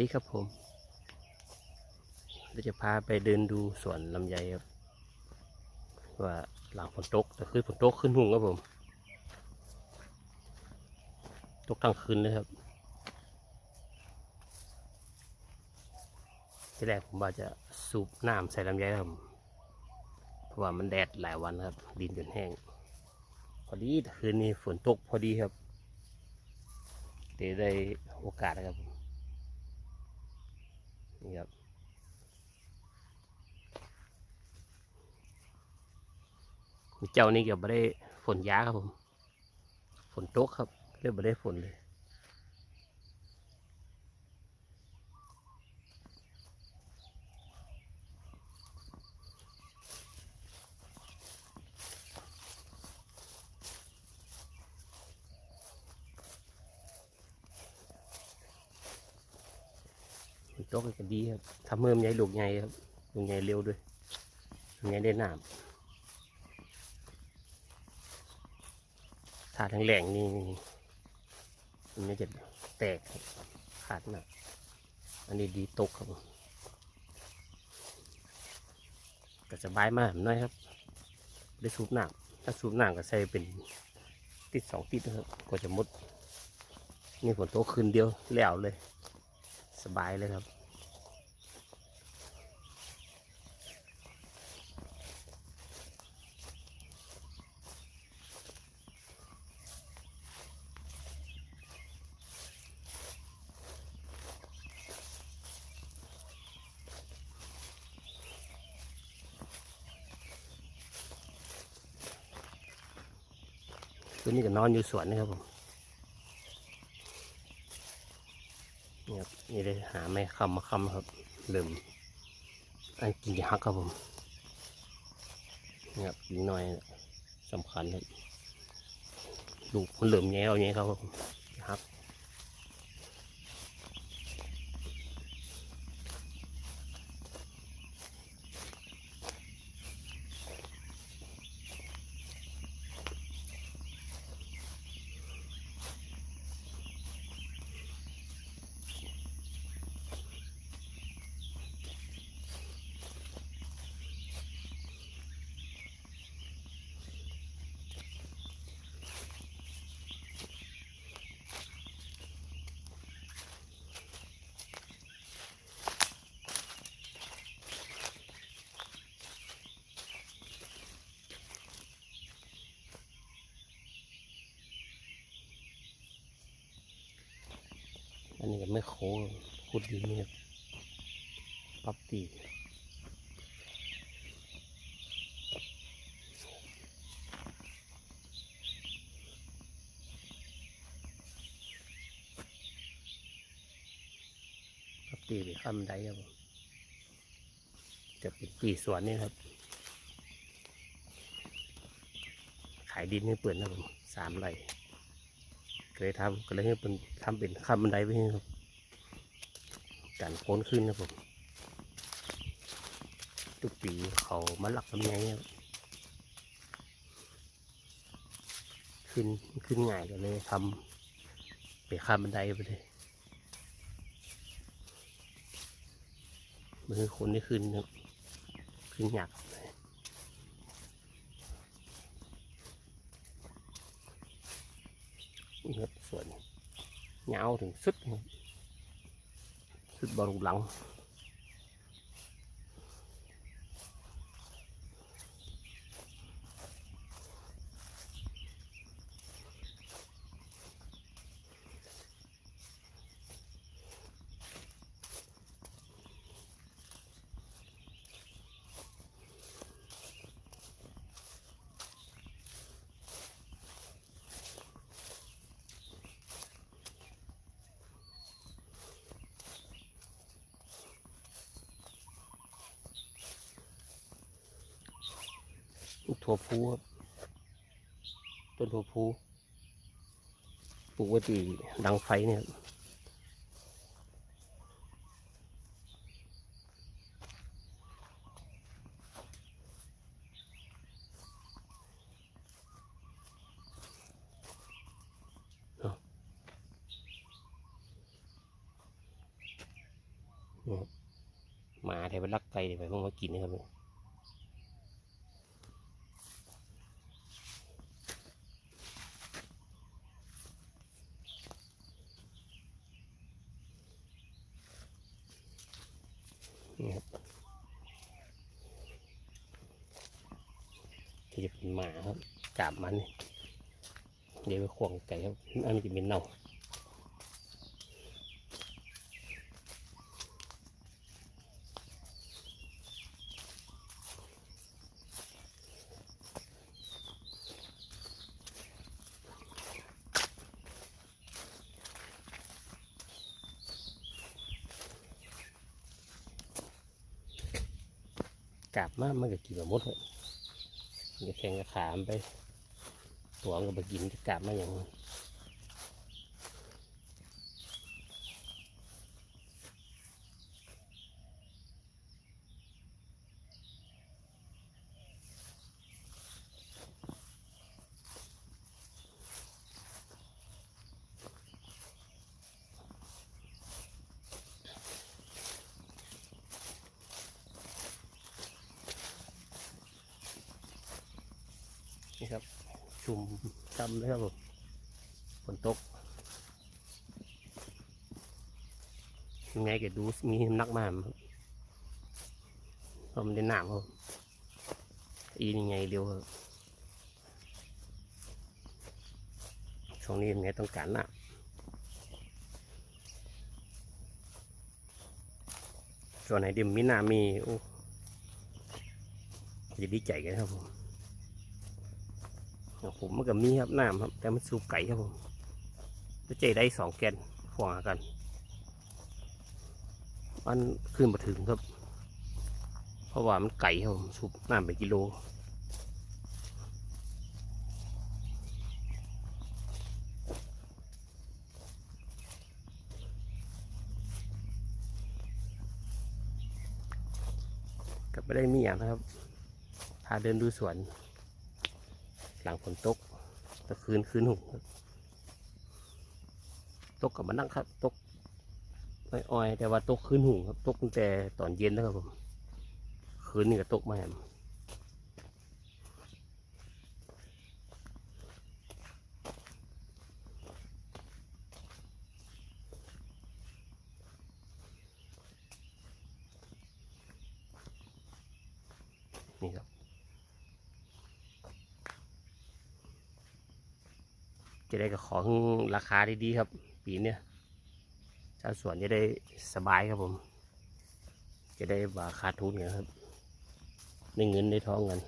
ดีครับผม เราจะพาไปเดินดูสวนลำไยครับ ว่าหลังฝนตกแต่คือฝนตกขึ้นหุ่งครับผม ตกทั้งคืนเลยครับที่แรกผมว่าจะสูบน้ำใส่ลำไยครับเพราะว่ามันแดดหลายวันครับ ดินจนแห้ง พอดีแต่คืนนี้ฝนตกพอดีครับเดี๋ยวได้โอกาสนะครับผม นี่ครับเจ้านี่เกี่ยวไม่ได้ฝนยาครับผม ฝนตกครับ เรียกไม่ได้ฝนเลย ตกก็ดีครับทำเมื่อมใหญ่ลูกใหญ่ครับลูกใหญ่เร็วด้วยลูกใหญ่ได้น้ำถ้าทั้งแหล่งนี่มันไม่จะแตกขาดหนักอันนี้ดีตกครับก็สบายมากน่อยครับ ได้สูบหน้ำถ้าสูบหน้ำก็ใส่เป็นติดสองติดนะครับก็จะหมดนี่ฝนตกคืนเดียวแล้วเลย สบายเลยครับ ตัวนี้ก็นอนอยู่สวนนะครับผมนี่ครับนี่ได้หาไม้คำมาคำครับเริ่มอันกินยาฮักครับผมนี่ครับอีกหน่อยสำคัญครับลูกมันเริ่มแง่เอาแง่ครับผม ม่โค้งขุดดินนี่ครับปรับตีปรับตีไปข้ามไดครับจะเป็นปีสวนนี่ครับ ขายดินให้เปิดนะผมสามไร่ก็เลยทำก็เลยให้เป็นทำเป็นขั้นบันไดไว้ให้ครับ การโค้นขึ้นนะผมทุกปีเขามาหลักทำไงครับขึ้นขึ้นง่ายก็เลยทำเป็นขั้นบันไดไปเลยมือคนที่ขึ้นครับขึ้นหยากนี่ครับส่วนเงาวถึงสุดครับ ชุดบอลหลัง ถั่วพูครับต้นถั่วพูปลูกไว้ที่ดังไฟเนี่ยครับหมาแถวลักไก่เดี๋ยวไปพิ่งมากินนะครับ นี่ครับที่จะเป็นหมาครับจับมัน เดี๋ยวไปขวงไก่ครับอันนี้จะเป็นเน่า กลับมามันก็กินแบบมดเลยมันจะแข่งกับขามไปตัวมันก็ไปกินจะกลับมาอย่างนี้ นี่ครับ ชุ่มจำเลยครับผมฝนตกยังไงก็ดูมีนักมากครับเพราะมันได้น้ำครับอีนี่ไงเดียวครับช่วงนี้ยังไงต้องการน้ำส่วนไหนเดิมมีน้ำมีโอ้จะดีใจกันครับผม ของผมมันก็มีครับน้ำครับ แต่มันสูบไก่ครับผมจะเจได้สองแกนขวางกัน มันขึ้นมาถึงครับ เพราะว่ามันไก่ครับผมสูบน้ำไปกิโลกลับไปได้มีอย่างนะครับพาเดินดูสวน หลังฝนตกตะคืนคืนหุ่งครับตกกับมันนั่งครับตกไม่อ้อยแต่ว่าตกคืนหุ่งครับตกตั้งแต่ตอนเย็นนะครับผมคืนนี้ก็ตกมาแหม จะได้กับของราคาดีๆครับ ปีนี้ชาวสวนจะได้สบายครับผม จะได้บาขาดทุนกันครับได้เงินได้ท้องกัน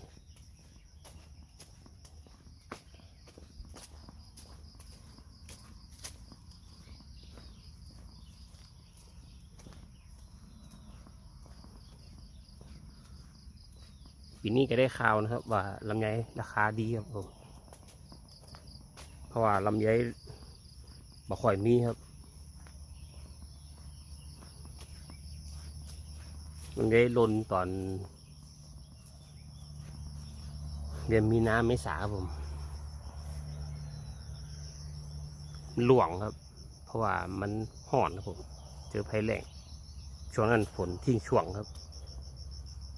ปีนี้ก็ได้ข่าวนะครับ ว่าลำไยราคาดีครับผม เพราะว่าลำไยบ่ค่อยมีครับมันได้ลนตอนเดือนมีนาเมษาผมหลวงครับ เพราะว่ามันห่อนครับผม เจอภัยแรงช่วงนั้นฝนทิ้งช่วงครับ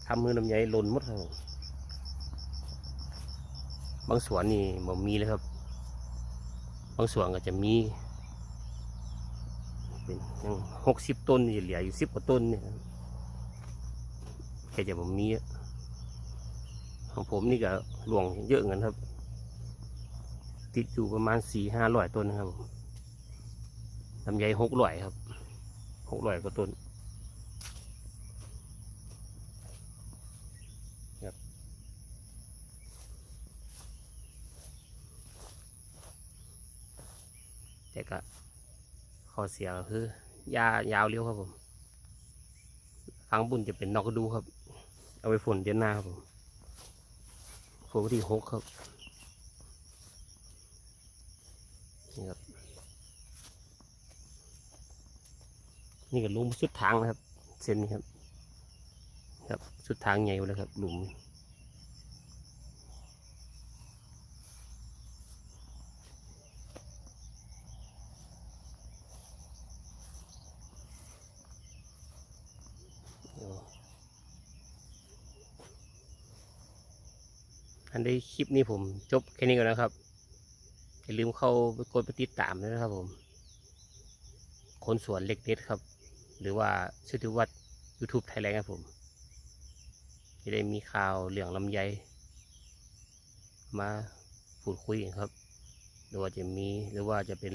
ทำมือลำไยลนมดครับบางสวนนี่บ่มีเลยครับ บางส่วนก็จะมีเป็นยังหกสิบต้นเหลืออยู่สิบกว่าต้นเนี่ยแค่จะผมมีของผมนี่ก็หลวงเยอะเงินครับ ติดอยู่ประมาณสี่ห้าร้อยต้นนะครับลำไยหกร้อยครับหกร้อยกว่าต้น แต่ก็ข้อเสียก็คือยายาวเร็วครับผมฟังบุญจะเป็นนอกดูครับ เอาไปฝนเดือนหน้าครับผมฝนวันที่หกครับนี่ครับนี่ก็ลุมสุดทางนะครับ เส้นนี้ครับ ครับสุดทางใหญ่เลยครับหลุม อันในคลิปนี้ผมจบแค่นี้ก่อนนะครับ อย่าลืมเข้าไปกดไปติดตามนะครับผม คนสวนเล็กเด็ดครับ หรือว่าชื่อที่วัด YouTube ไทยแลนด์ครับผม จะได้มีข่าวเรื่องลำไย มาพูดคุยกันครับ หรือว่าจะมีหรือว่าจะเป็น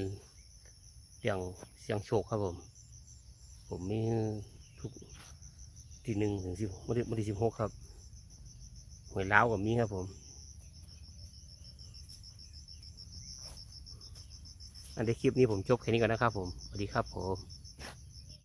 เรื่องเสียงโชคครับผม ผมมีทุกที่หนึ่งถึงสิบวันที่สิบหกครับหวยล้าวกับมีครับผม อันในคลิปนี้ผมจบแค่นี้ก่อนนะครับผม สวัสดีครับผม